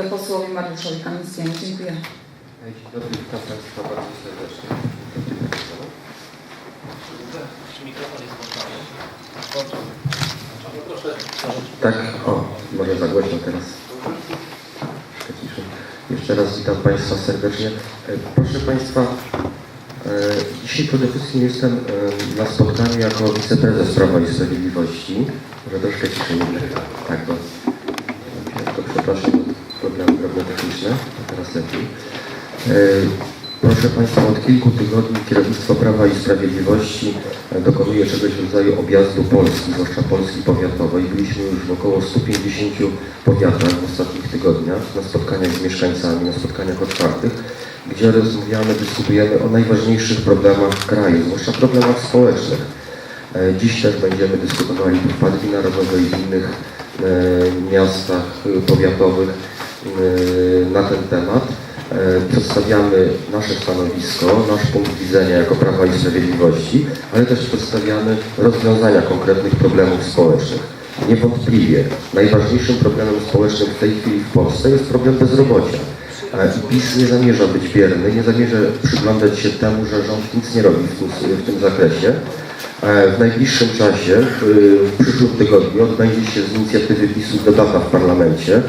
posłowi Mariuszowi Kamińskiemu. Dziękuję. Dzień dobry, witam Państwa bardzo serdecznie. Czy mikrofon jest włączony? Proszę. Tak, o, może za głośno teraz. Jeszcze raz witam Państwa serdecznie. E, Proszę Państwa, e, dzisiaj przede wszystkim jestem e, na spotkaniu jako wiceprezes Prawa i Sprawiedliwości. Może troszkę ciszej. Tak, bo to przepraszam, problemy techniczne, a teraz lepiej. Proszę Państwa, od kilku tygodni kierownictwo Prawa i Sprawiedliwości dokonuje czegoś rodzaju objazdu Polski, zwłaszcza Polski powiatowej. Byliśmy już w około 150 powiatach w ostatnich tygodniach na spotkaniach z mieszkańcami, na spotkaniach otwartych, gdzie rozmawiamy, dyskutujemy o najważniejszych problemach kraju, zwłaszcza problemach społecznych. E, Dziś też będziemy dyskutowali w Partii Narodowej w innych e, miastach powiatowych na ten temat. E, Przedstawiamy nasze stanowisko, nasz punkt widzenia jako Prawa i Sprawiedliwości, ale też przedstawiamy rozwiązania konkretnych problemów społecznych. Niewątpliwie najważniejszym problemem społecznym w tej chwili w Polsce jest problem bezrobocia. E, PiS nie zamierza być bierny, nie zamierza przyglądać się temu, że rząd nic nie robi w tym, zakresie. E, W najbliższym czasie, w przyszłym tygodniu, odbędzie się z inicjatywy PiSu debata w parlamencie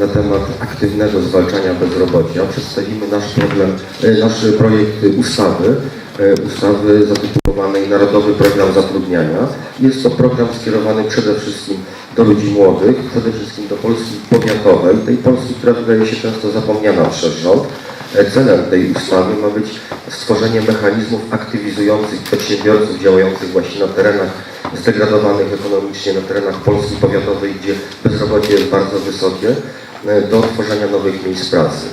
na temat aktywnego zwalczania bezrobocia. Przedstawimy nasz problem, e, nasz projekt ustawy, e, ustawy zatytułowanej Narodowy Program Zatrudniania. Jest to program skierowany przede wszystkim do ludzi młodych, przede wszystkim do Polski powiatowej, tej Polski, która wydaje się często zapomniana przez rząd. E, Celem tej ustawy ma być stworzenie mechanizmów aktywizujących przedsiębiorców działających właśnie na terenach zdegradowanych ekonomicznie, na terenach Polski powiatowej, gdzie bezrobocie jest bardzo wysokie, do tworzenia nowych miejsc pracy.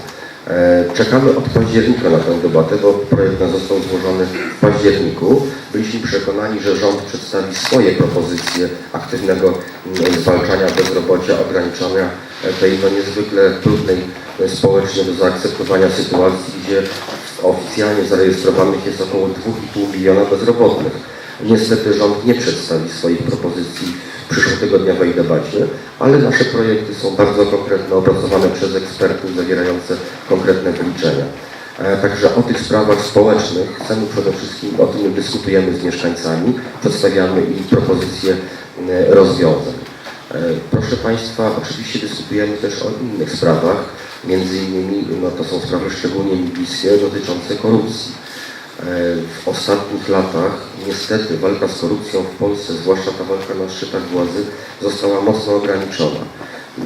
E, Czekamy od października na tę debatę, bo projekt został złożony w październiku. Byliśmy przekonani, że rząd przedstawi swoje propozycje aktywnego m, zwalczania bezrobocia, ograniczania e, tej no, niezwykle trudnej e, społecznie do zaakceptowania sytuacji, gdzie oficjalnie zarejestrowanych jest około 2,5 miliona bezrobotnych. Niestety rząd nie przedstawi swoich propozycji przyszłotygodniowej debacie, ale nasze projekty są bardzo konkretne, opracowane przez ekspertów, zawierające konkretne wyliczenia. E, Także o tych sprawach społecznych chcemy przede wszystkim, o tym dyskutujemy z mieszkańcami, przedstawiamy im propozycje e, rozwiązań. E, Proszę Państwa, oczywiście dyskutujemy też o innych sprawach, między innymi no, to są sprawy szczególnie bliskie dotyczące korupcji. E, W ostatnich latach niestety walka z korupcją w Polsce, zwłaszcza ta walka na szczytach władzy, została mocno ograniczona. E,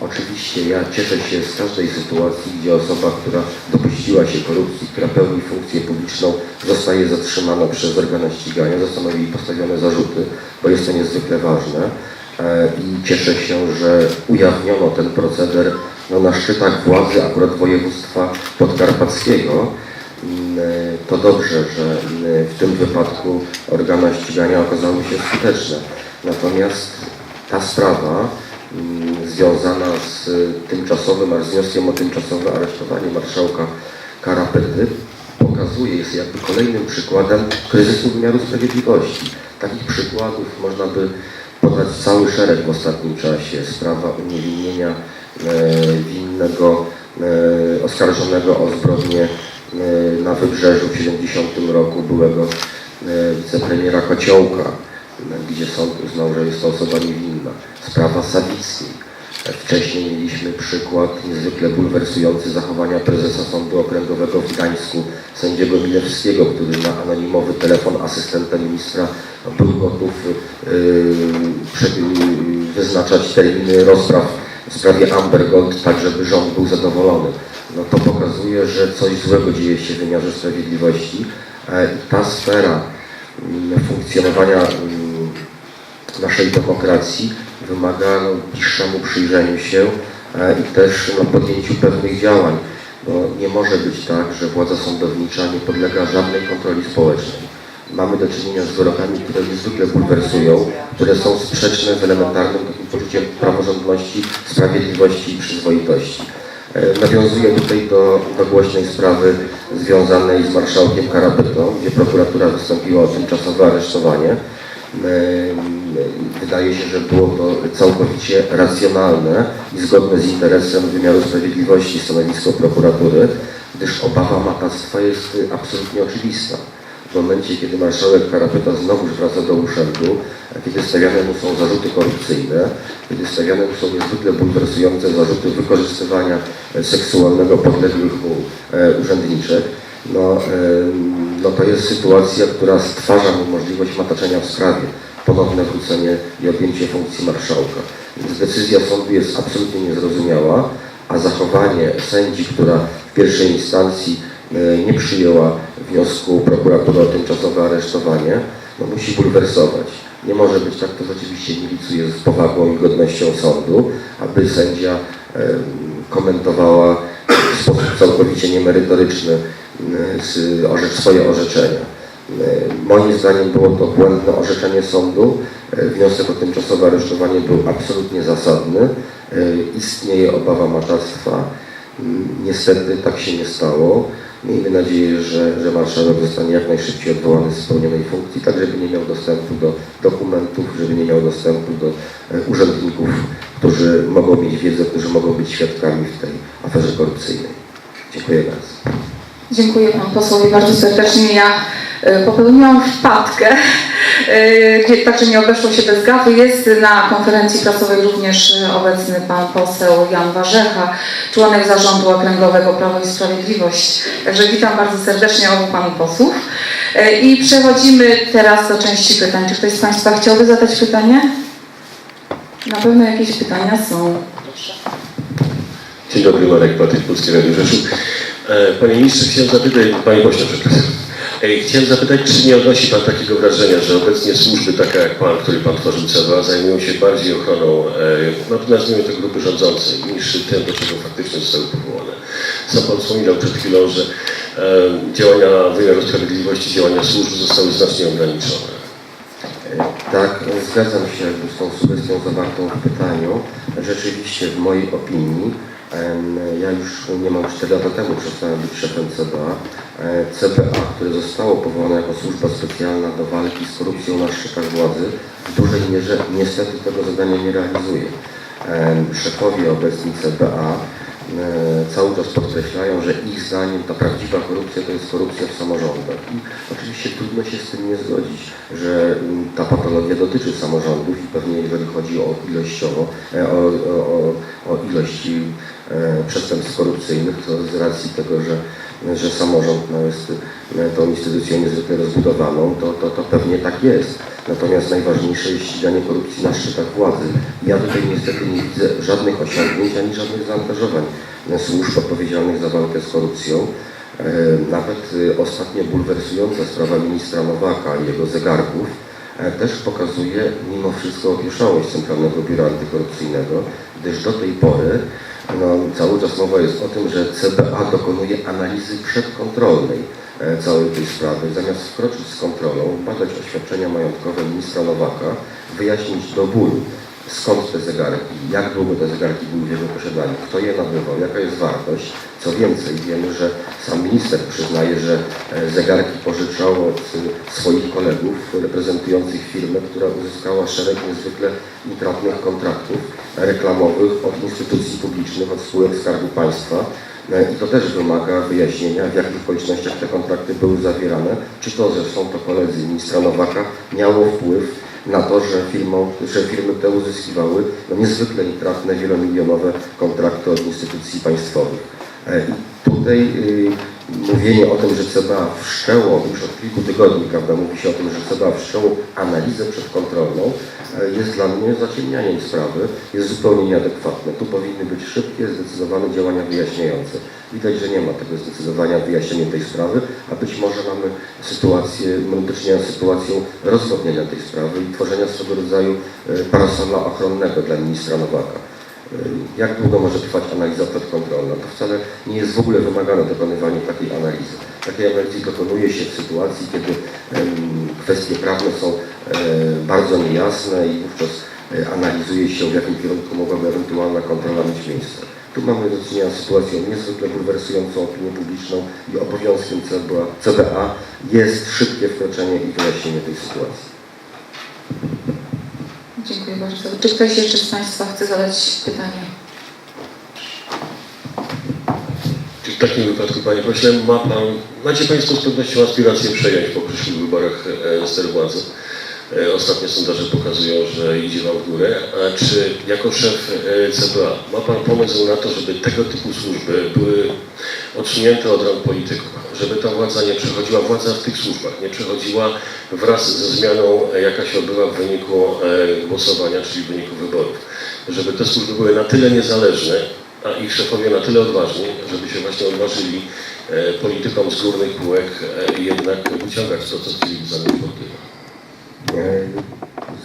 Oczywiście ja cieszę się z każdej sytuacji, gdzie osoba, która dopuściła się korupcji, która pełni funkcję publiczną, zostaje zatrzymana przez organy ścigania, zostaną jej postawione zarzuty, bo jest to niezwykle ważne. E, I cieszę się, że ujawniono ten proceder no, na szczytach władzy akurat województwa podkarpackiego. To dobrze, że mm, w tym wypadku organa ścigania okazały się skuteczne. Natomiast ta sprawa mm, związana z tymczasowym, z wnioskiem o tymczasowe aresztowanie marszałka Karapety pokazuje, jest jakby kolejnym przykładem kryzysu wymiaru sprawiedliwości. Takich przykładów można by podać cały szereg w ostatnim czasie. Sprawa uniewinnienia e, winnego e, oskarżonego o zbrodnię e, na Wybrzeżu w 70 roku byłego e, wicepremiera Kociołka, e, gdzie sąd uznał, że jest to osoba niewinna. Sprawa Sawickiej. E, Wcześniej mieliśmy przykład niezwykle bulwersujący zachowania prezesa Sądu Okręgowego w Gdańsku, sędziego Milewskiego, który na anonimowy telefon asystenta ministra był gotów yy, wyznaczać terminy rozpraw w sprawie Amber Gold, tak żeby rząd był zadowolony. No to pokazuje, że coś złego dzieje się w wymiarze sprawiedliwości. E, Ta sfera mm, funkcjonowania mm, naszej demokracji wymaga no, bliższemu przyjrzeniu się e, i też no, podjęciu pewnych działań. Bo nie może być tak, że władza sądownicza nie podlega żadnej kontroli społecznej. Mamy do czynienia z wyrokami, które niezwykle bulwersują, które są sprzeczne z elementarnym takim poczuciem praworządności, sprawiedliwości i przyzwoitości. E, Nawiązuję tutaj do, do głośnej sprawy związanej z marszałkiem Karapetą, gdzie prokuratura wystąpiła o tymczasowe aresztowanie. E, Wydaje się, że było to całkowicie racjonalne i zgodne z interesem wymiaru sprawiedliwości stanowisko prokuratury, gdyż obawa matactwa jest absolutnie oczywista. W momencie, kiedy marszałek Karapeta znowu wraca do urzędu, a kiedy stawiane mu są zarzuty korupcyjne, kiedy stawiane mu są niezwykle bulwersujące zarzuty wykorzystywania e, seksualnego podległych mu e, urzędniczek, no, no to jest sytuacja, która stwarza mu możliwość mataczenia w sprawie, ponowne wrócenie i objęcie funkcji marszałka. Więc decyzja sądu jest absolutnie niezrozumiała, a zachowanie sędzi, która w pierwszej instancji e, nie przyjęła wniosku prokuratury o tymczasowe aresztowanie, no musi bulwersować. Nie może być tak, to oczywiście nie licuje z powagą i godnością sądu, aby sędzia komentowała w sposób całkowicie niemerytoryczny swoje orzeczenia. Moim zdaniem było to błędne orzeczenie sądu. E, Wniosek o tymczasowe aresztowanie był absolutnie zasadny. E, Istnieje obawa. Mm, Niestety tak się nie stało. Miejmy nadzieję, że, że marszałek zostanie jak najszybciej odwołany z spełnionej funkcji, tak żeby nie miał dostępu do dokumentów, żeby nie miał dostępu do e, urzędników, którzy mogą mieć wiedzę, którzy mogą być świadkami w tej aferze korupcyjnej. Dziękuję bardzo. Dziękuję Panu posłowi bardzo serdecznie. Ja e, popełniłam wpadkę, e, także nie obeszło się bez gafy. Jest na konferencji prasowej również e, obecny Pan poseł Jan Warzecha, członek Zarządu Okręgowego Prawo i Sprawiedliwość. Także witam bardzo serdecznie obu Panów posłów. I przechodzimy teraz do części pytań. Czy ktoś z Państwa chciałby zadać pytanie? Na pewno jakieś pytania są. Dzień dobry, Marek Patyk, Polskie Radio Rzeszów. E, Panie ministrze, chciałem zapytać, panie pośle, przepraszam. E, Chciałem zapytać, czy nie odnosi pan takiego wrażenia, że obecnie służby takie jak pan, który pan tworzył CBA, zajmują się bardziej ochroną, e, no nazwijmy to grupy rządzącej, niż tym, do czego faktycznie zostały powołane. Sam pan wspominał przed chwilą, że działania wymiaru sprawiedliwości, działania służb zostały znacznie ograniczone. Tak, zgadzam się z tą sugestią zawartą w pytaniu. Rzeczywiście w mojej opinii, ja już niemal 4 lata temu przestałem być szefem CBA. E, CBA, które zostało powołane jako służba specjalna do walki z korupcją na szczytach władzy, w dużej mierze niestety tego zadania nie realizuje. Szefowie obecni CBA e, cały czas podkreślają, że ich zdaniem ta prawdziwa korupcja to jest korupcja w samorządach. I oczywiście trudno się z tym nie zgodzić, że mm, ta patologia dotyczy samorządów i pewnie jeżeli chodzi o ilościowo, e, o, o, o, o ilości przestępstw korupcyjnych, to z racji tego, że, że samorząd no, jest e, tą instytucją niezwykle rozbudowaną, to, to, to pewnie tak jest. Natomiast najważniejsze jest ściganie korupcji na szczytach władzy. Ja tutaj niestety nie widzę żadnych osiągnięć ani żadnych zaangażowań służb odpowiedzialnych za walkę z korupcją. E, Nawet e, ostatnio bulwersująca sprawa ministra Nowaka i jego zegarków e, też pokazuje mimo wszystko opieszałość Centralnego Biura Antykorupcyjnego, gdyż do tej pory no, cały czas mowa jest o tym, że CBA dokonuje analizy przedkontrolnej e, całej tej sprawy, zamiast wkroczyć z kontrolą, badać oświadczenia majątkowe ministra Nowaka, wyjaśnić do bólu, skąd te zegarki, jak długo te zegarki były w jego posiadaniu, kto je nabywał, jaka jest wartość. Co więcej, wiemy, że sam minister przyznaje, że e, zegarki pożyczał od swoich kolegów reprezentujących firmę, która uzyskała szereg niezwykle intratnych kontraktów reklamowych od instytucji publicznych, od spółek Skarbu Państwa. E, I to też wymaga wyjaśnienia, w jakich okolicznościach te kontrakty były zawierane, czy to, są to koledzy ministra Nowaka, miało wpływ na to, że, że firmy te uzyskiwały no, niezwykle intratne, wielomilionowe kontrakty od instytucji państwowych. E, I tutaj y, mówienie o tym, że CBA wszczęło już od kilku tygodni, prawda, mówi się o tym, że CBA wszczęło analizę przedkontrolną, e, jest dla mnie zaciemnianiem sprawy, jest zupełnie nieadekwatne. Tu powinny być szybkie, zdecydowane działania wyjaśniające. Widać, że nie ma tego zdecydowania wyjaśnienia tej sprawy, a być może mamy sytuację, mamy do czynienia z sytuacją rozwodnienia tej sprawy i tworzenia swego rodzaju e, parasola ochronnego dla ministra Nowaka. E, Jak długo może trwać analiza przedkontrolna? To wcale nie jest w ogóle wymagane dokonywanie takiej analizy. Takiej analizy dokonuje się w sytuacji, kiedy kwestie prawne są e, bardzo niejasne i wówczas e, analizuje się, w jakim kierunku mogłaby ewentualna kontrola mieć miejsce. Tu mamy do czynienia z sytuacją niezwykle bulwersującą opinię publiczną i obowiązkiem CBA, CBA jest szybkie wkroczenie i wyjaśnienie tej sytuacji. Dziękuję bardzo. Czy ktoś jeszcze z Państwa chce zadać pytanie? Czy w takim wypadku, panie pośle, ma pan, macie państwo z pewnością aspiracje przejąć po przyszłych wyborach e, ster władzy? E, Ostatnie sondaże pokazują, że idzie wam w górę. A czy jako szef e, CBA ma pan pomysł na to, żeby tego typu służby były odsunięte od rąk polityków? Żeby ta władza nie przechodziła, władza w tych służbach nie przechodziła wraz ze zmianą, e, jaka się odbywa w wyniku e, głosowania, czyli w wyniku wyborów? Żeby te służby były na tyle niezależne, a ich szefowie na tyle odważni, żeby się właśnie odważyli e, politykom z górnych półek jednak wyciągać to, co chcieli za nich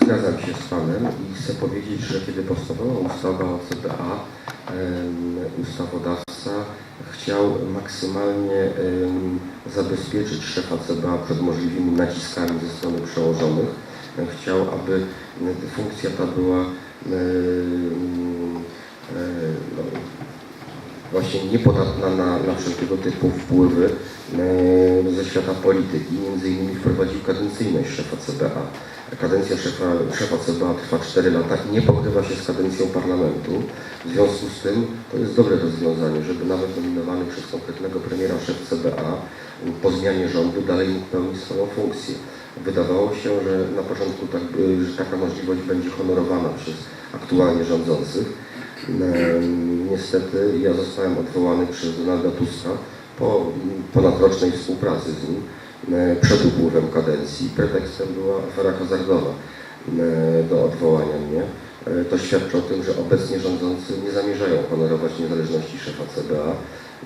Zgadzam się z Panem i chcę powiedzieć, że kiedy powstawała ustawa o CBA, ustawodawca chciał maksymalnie zabezpieczyć szefa CBA przed możliwymi naciskami ze strony przełożonych. Chciał, aby funkcja ta była no, właśnie niepodatna na, na wszelkiego typu wpływy ze świata polityki. Między innymi wprowadził kadencyjność szefa CBA. Kadencja szefa, szefa CBA trwa 4 lata i nie pokrywa się z kadencją parlamentu. W związku z tym to jest dobre rozwiązanie, żeby nawet nominowany przez konkretnego premiera szef CBA po zmianie rządu dalej mógł pełnić swoją funkcję. Wydawało się, że na początku tak, że taka możliwość będzie honorowana przez aktualnie rządzących. Niestety ja zostałem odwołany przez Donalda Tuska po ponadrocznej współpracy z nim przed upływem kadencji. Pretekstem była afera hazardowa e, do odwołania mnie. E, To świadczy o tym, że obecnie rządzący nie zamierzają honorować niezależności szefa CBA.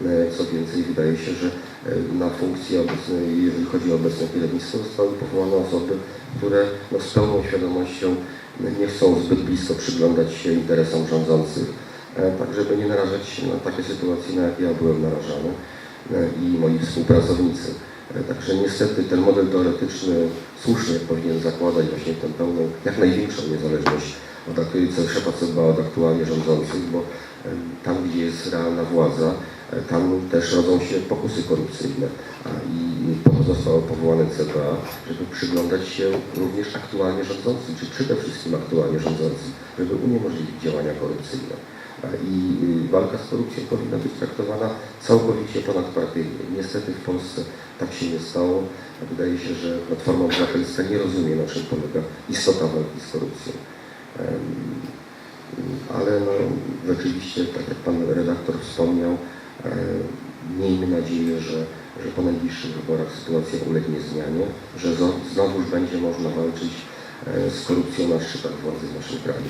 E, Co więcej, wydaje się, że e, na funkcję obecnej, jeżeli chodzi o obecne kierownictwo, zostały powołane osoby, które no, z pełną świadomością nie chcą zbyt blisko przyglądać się interesom rządzących, e, tak żeby nie narażać się na takie sytuacje, na jakie ja byłem narażany e, i moi współpracownicy. Także niestety ten model teoretyczny słusznie powinien zakładać właśnie tę pełną, jak największą niezależność od szefa od aktualnie rządzących, bo tam, gdzie jest realna władza, e, tam też rodzą się pokusy korupcyjne. I po to zostało powołane CBA, żeby przyglądać się również aktualnie rządzącym, czy przede wszystkim aktualnie rządzącym, żeby uniemożliwić działania korupcyjne. I y, walka z korupcją powinna być traktowana całkowicie ponadpartyjnie. Niestety w Polsce tak się nie stało. Wydaje się, że Platforma Obywatelska nie rozumie, na czym polega istota walki z korupcją. Ale no, rzeczywiście, tak jak Pan redaktor wspomniał, miejmy nadzieję, że, że po najbliższych wyborach sytuacja ulegnie zmianie, że znowuż będzie można walczyć z korupcją na szczytach władzy w naszym kraju.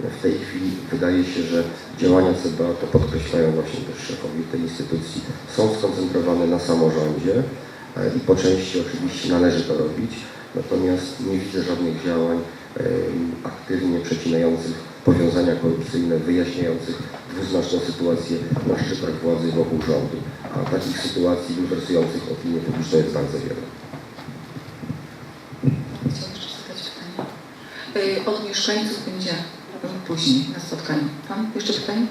W tej chwili wydaje się, że działania CBA, to podkreślają właśnie też szefowie tej instytucji, są skoncentrowane na samorządzie e, i po części oczywiście należy to robić, natomiast nie widzę żadnych działań em, aktywnie przecinających powiązania korupcyjne, wyjaśniających dwuznaczną sytuację na szczytach władzy wokół rządu. A takich sytuacji bulwersujących opinię publiczną jest bardzo wiele. Jeszcze zadać pytanie. Y, Od mieszkańców będzie później na spotkaniu. Pan jeszcze pytanie?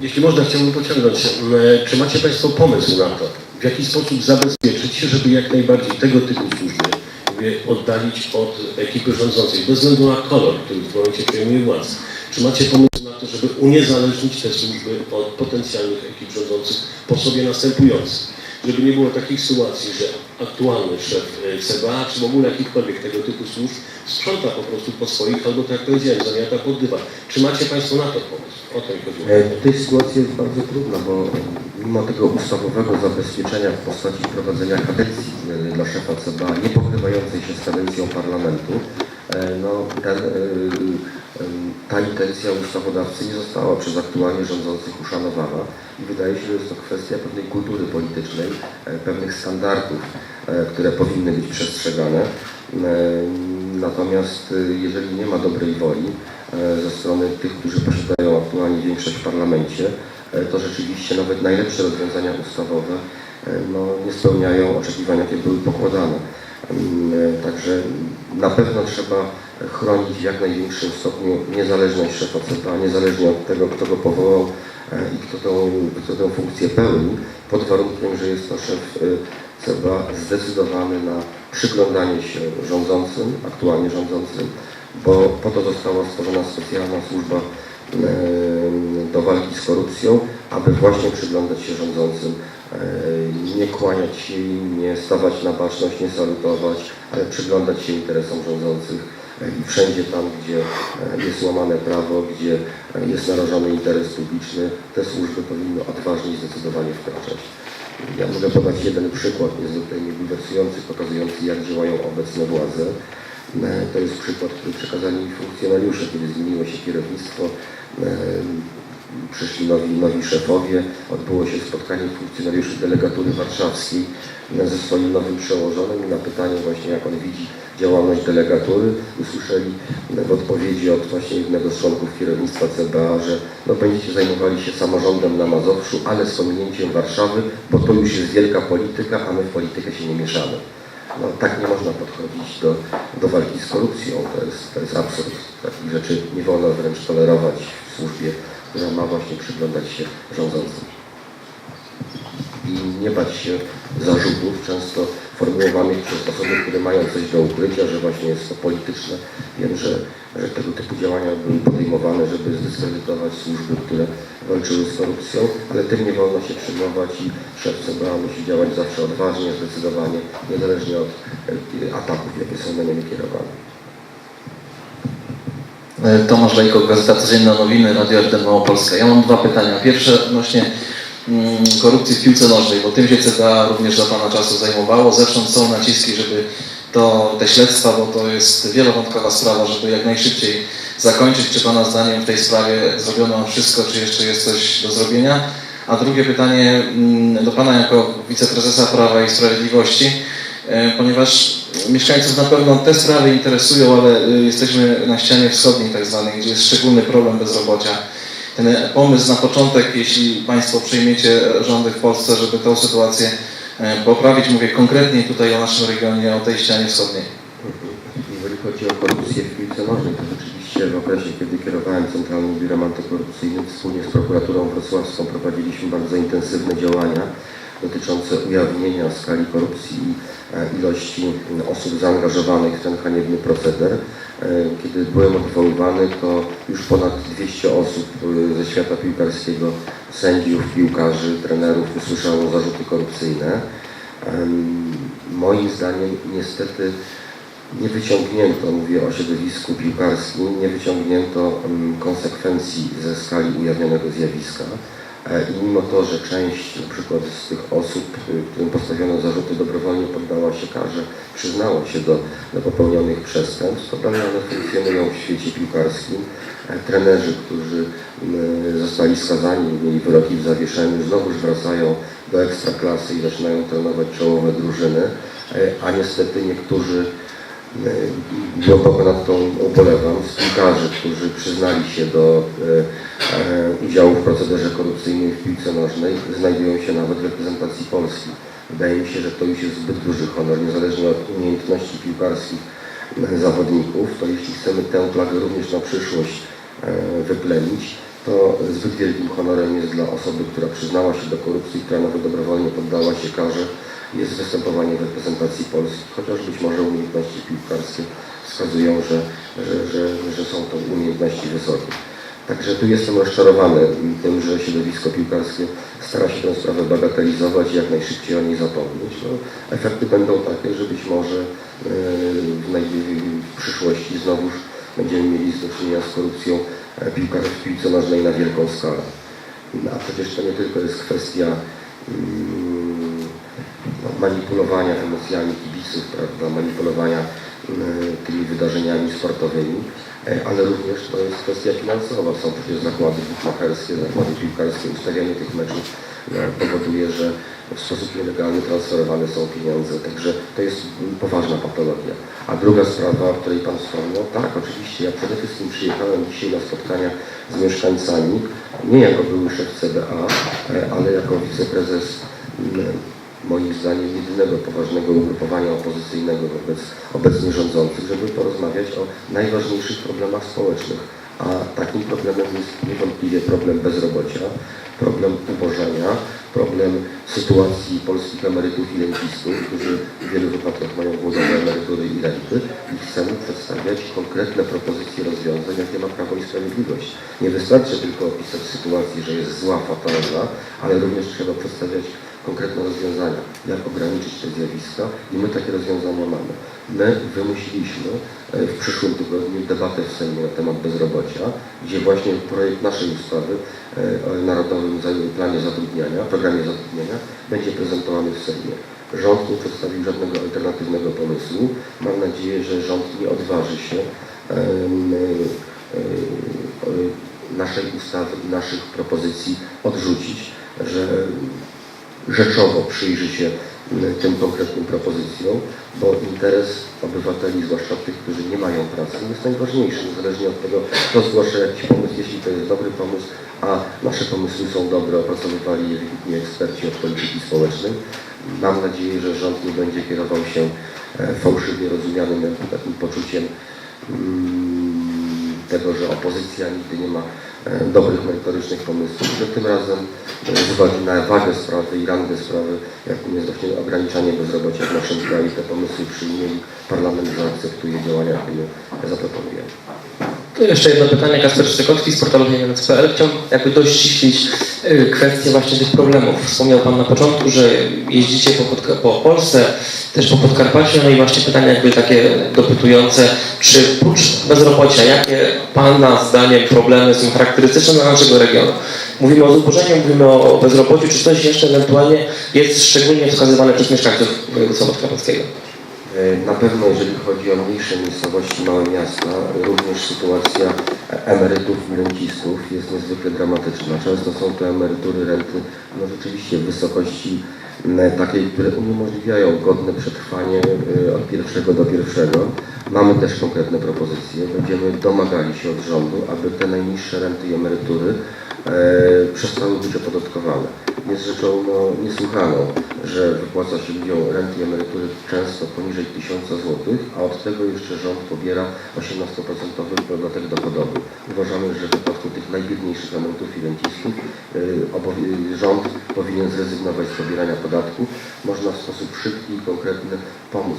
Jeśli można, chciałbym pociągnąć. E, Czy macie Państwo pomysł na to, w jaki sposób zabezpieczyć się, żeby jak najbardziej tego typu służby mówię, oddalić od ekipy rządzącej, bez względu na kolor, który w momencie przejmuje władzę? Czy macie pomysł na to, żeby uniezależnić te służby od potencjalnych ekip rządzących po sobie następujących? Żeby nie było takich sytuacji, że aktualny szef e, CBA, czy w ogóle jakichkolwiek tego typu służb sprząta po prostu po swoich, albo tak jak powiedziałem, zamiata pod dywan. Czy macie Państwo na to pomysł? O to mi chodziło. E, Tej sytuacji jest bardzo trudna, bo e, mimo tego ustawowego zabezpieczenia w postaci wprowadzenia kadencji e, dla szefa CBA, nie pokrywającej się z kadencją parlamentu, e, no, ten, e, e, ta intencja ustawodawcy nie została przez aktualnie rządzących uszanowana i wydaje się, że jest to kwestia pewnej kultury politycznej, e, pewnych standardów, e, które powinny być przestrzegane. Natomiast e, jeżeli nie ma dobrej woli ze strony tych, którzy posiadają aktualnie większość w parlamencie, to rzeczywiście nawet najlepsze rozwiązania ustawowe no, nie spełniają oczekiwań, jakie były pokładane. Także na pewno trzeba chronić w jak największym stopniu niezależność szefa CBA, niezależnie od tego, kto go powołał e, i kto tą, kto tę funkcję pełni, pod warunkiem, że jest to szef e, CBA zdecydowany na przyglądanie się rządzącym, aktualnie rządzącym, bo po to została stworzona specjalna służba do walki z korupcją, aby właśnie przyglądać się rządzącym, e, nie kłaniać się im, nie stawać na baczność, nie salutować, ale przyglądać się interesom rządzących i wszędzie tam, gdzie e, jest łamane prawo, gdzie e, jest narażony interes publiczny, te służby powinny odważnie i zdecydowanie wkraczać. Ja mogę podać jeden przykład niezwykle bulwersujący, pokazujący jak działają obecne władze. E, To jest przykład, który przekazali mi funkcjonariusze, kiedy zmieniło się kierownictwo. e, Przyszli nowi, nowi szefowie, odbyło się spotkanie funkcjonariuszy delegatury warszawskiej e, ze swoim nowym przełożonym i na pytanie właśnie jak on widzi działalność delegatury usłyszeli w odpowiedzi od właśnie jednego z członków kierownictwa CBA, że no będziecie zajmowali się samorządem na Mazowszu, ale z pominięciem Warszawy, bo to już jest wielka polityka, a my w politykę się nie mieszamy. No, tak nie można podchodzić do, do walki z korupcją. To jest, to jest absurd. Takich rzeczy nie wolno wręcz tolerować w służbie, która ma właśnie przyglądać się rządzącym. I nie bać się zarzutów, często formułowanych przez osoby, które mają coś do ukrycia, że właśnie jest to polityczne. Wiem, że, że tego typu działania były podejmowane, żeby zdyskredytować służby, które walczyły z korupcją, ale tym nie wolno się przyjmować i szef CBA musi działać zawsze odważnie, zdecydowanie, niezależnie od e, ataków, jakie są na niego kierowane. E, Tomasz Lejko, Gazeta Codzienna Nowiny, Radio RTN Małopolska. Ja mam dwa pytania. Pierwsze odnośnie korupcji w piłce nożnej, bo tym się CBA również za Pana czasu zajmowało. Zewsząd są naciski, żeby to, te śledztwa, bo to jest wielowątkowa sprawa, żeby jak najszybciej zakończyć. Czy Pana zdaniem w tej sprawie zrobiono wszystko, czy jeszcze jest coś do zrobienia? A drugie pytanie mm, do Pana jako wiceprezesa Prawa i Sprawiedliwości, e, ponieważ mieszkańców na pewno te sprawy interesują, ale y, jesteśmy na ścianie wschodniej tak zwanej, gdzie jest szczególny problem bezrobocia. Ten pomysł na początek, jeśli Państwo przejmiecie rządy w Polsce, żeby tę sytuację e, poprawić, mówię konkretnie tutaj o naszym regionie, o tej ścianie wschodniej. Jeżeli chodzi o korupcję w piłce nożnej, to rzeczywiście w okresie, kiedy kierowałem Centralnym Biurem Antykorupcyjnym wspólnie z prokuraturą wrocławską prowadziliśmy bardzo intensywne działania dotyczące ujawnienia skali korupcji i e, ilości osób zaangażowanych w ten haniebny proceder. E, Kiedy byłem odwoływany, to już ponad 200 osób e, ze świata piłkarskiego, sędziów, piłkarzy, trenerów usłyszało zarzuty korupcyjne. Moim zdaniem niestety nie wyciągnięto, mówię o środowisku piłkarskim, nie wyciągnięto konsekwencji ze skali ujawnionego zjawiska. E, I mimo to, że część na przykład z tych osób, y, którym postawiono zarzuty, dobrowolnie poddała się karze, przyznała się do, do popełnionych przestępstw, to dalej one funkcjonują w świecie piłkarskim. E, Trenerzy, którzy zostali skazani, mieli wyroki w zawieszeniu, znowuż wracają do ekstraklasy i zaczynają trenować czołowe drużyny, e, a niestety niektórzy Głęboko nad tą ubolewam z piłkarzy, którzy przyznali się do udziału w procederze korupcyjnym w piłce nożnej, znajdują się nawet w reprezentacji Polski. Wydaje mi się, że to już jest zbyt duży honor, niezależnie od umiejętności piłkarskich zawodników, to jeśli chcemy tę plagę również na przyszłość e, wyplenić, to zbyt wielkim honorem jest dla osoby, która przyznała się do korupcji, która nawet dobrowolnie poddała się karze, jest występowanie w reprezentacji Polski, chociaż być może umiejętności piłkarskie wskazują, że, że, że, że są to umiejętności wysokie. Także tu jestem rozczarowany tym, że środowisko piłkarskie stara się tę sprawę bagatelizować i jak najszybciej o niej zapomnieć. No, efekty będą takie, że być może e, w, w przyszłości znowuż będziemy mieli do czynienia z korupcją e, piłkarzy w piłce nożnej na wielką skalę. No, a przecież to nie tylko jest kwestia mm, no, manipulowania emocjami kibiców, prawda, manipulowania tymi wydarzeniami sportowymi, e, ale również to jest kwestia finansowa. Są przecież zakłady bukmacherskie, zakłady piłkarskie, ustawianie tych meczów e, powoduje, że w sposób nielegalny transferowane są pieniądze, także to jest poważna patologia. A druga sprawa, o której Pan wspomniał, tak, oczywiście, ja przede wszystkim przyjechałem dzisiaj na spotkania z mieszkańcami, nie jako były szef CBA, e, ale jako wiceprezes moim zdaniem jedynego poważnego ugrupowania opozycyjnego wobec obecnie rządzących, żeby porozmawiać o najważniejszych problemach społecznych, A takim problemem jest niewątpliwie problem bezrobocia, problem ubożenia, problem sytuacji polskich emerytów i rencistów, którzy w wielu wypadkach mają głodowe emerytury i renty i chcemy przedstawiać konkretne propozycje rozwiązań, jakie ma Prawo i Sprawiedliwość. Nie wystarczy tylko opisać sytuację, że jest zła, fatalna, ale również trzeba przedstawiać konkretne rozwiązania, jak ograniczyć te zjawiska i my takie rozwiązania mamy. My wymusiliśmy e, w przyszłym tygodniu debatę w Sejmie na temat bezrobocia, gdzie właśnie projekt naszej ustawy e, o Narodowym Planie Zatrudniania, Programie Zatrudnienia będzie prezentowany w Sejmie. Rząd nie przedstawił żadnego alternatywnego pomysłu. Mam nadzieję, że rząd nie odważy się e, naszej ustawy i naszych propozycji odrzucić, że rzeczowo przyjrzy się tym konkretnym propozycjom, bo interes obywateli, zwłaszcza tych, którzy nie mają pracy, jest najważniejszy, niezależnie od tego, kto zgłasza jakiś pomysł, jeśli to jest dobry pomysł, a nasze pomysły są dobre, opracowywali je wybitni eksperci od polityki społecznej. Mam nadzieję, że rząd nie będzie kierował się e, fałszywie rozumianym takim poczuciem mm, tego, że opozycja nigdy nie ma dobrych, merytorycznych pomysłów, że tym razem e, z uwagi na wagę sprawy i rangę sprawy, jaką jest właśnie ograniczanie bezrobocia w naszym kraju, te pomysły przyjmieli, parlament zaakceptuje działania, jakie zaproponujemy. Jeszcze jedno pytanie, Kasper Szczekowski z portalu Pieniądz.pl. Chciałbym jakby dościślić y, kwestię właśnie tych problemów. Wspomniał Pan na początku, że jeździcie po, po Polsce, też po Podkarpaciu, no i właśnie pytanie jakby takie dopytujące, czy prócz bezrobocia, jakie Pana zdaniem problemy są charakterystyczne dla naszego regionu? Mówimy o zubożeniu, mówimy o bezrobociu, czy coś jeszcze ewentualnie jest szczególnie wskazywane przez mieszkańców województwa podkarpackiego? E, Na pewno jeżeli chodzi o mniejsze miejscowości, małe miasta, również sytuacja emerytów i rencistów jest niezwykle dramatyczna. Często są to emerytury, renty, no rzeczywiście w wysokości takiej, które uniemożliwiają godne przetrwanie e, od pierwszego do pierwszego. Mamy też konkretne propozycje. Będziemy domagali się od rządu, aby te najniższe renty i emerytury e, przestały być opodatkowane. Jest rzeczą no, niesłychaną, że wypłaca się ludziom renty i emerytury często poniżej 1000 zł, a od tego jeszcze rząd pobiera 18% podatek dochodowy. Uważamy, że w wypadku tych najbiedniejszych emerytów i rencistów e, rząd powinien zrezygnować z pobierania podatku. Można w sposób szybki i konkretny pomóc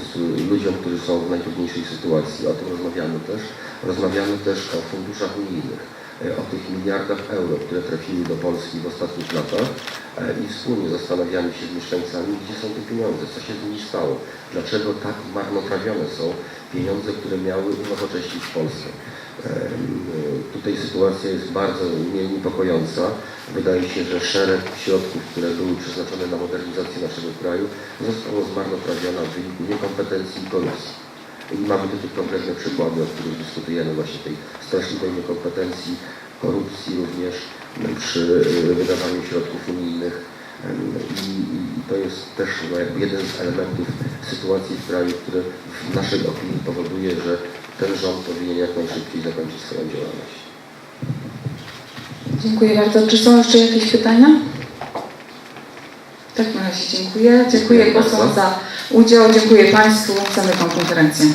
ludziom, którzy są w najtrudniejszej sytuacji. O tym rozmawiamy też. Rozmawiamy też o funduszach unijnych o tych miliardach euro, które trafiły do Polski w ostatnich latach e, i wspólnie zastanawiamy się z mieszkańcami, gdzie są te pieniądze, co się z nimi stało, dlaczego tak marnotrawione są pieniądze, które miały unowocześnić Polskę. E, Tutaj sytuacja jest bardzo nie- niepokojąca. Wydaje się, że szereg środków, które były przeznaczone na modernizację naszego kraju, zostało zmarnotrawione w wyniku niekompetencji i korupcji. I mamy tutaj konkretne przykłady, o których dyskutujemy, właśnie tej straszliwej niekompetencji, korupcji również przy y, wydawaniu środków unijnych. I, to jest też no, jeden z elementów sytuacji w kraju, który w naszej opinii powoduje, że ten rząd powinien jak najszybciej zakończyć swoją działalność. Dziękuję bardzo. Czy są jeszcze jakieś pytania? Tak, na razie dziękuję. Dziękuję Dziękuję głosom za udział. Dziękuję Państwu. Zamykam konferencję.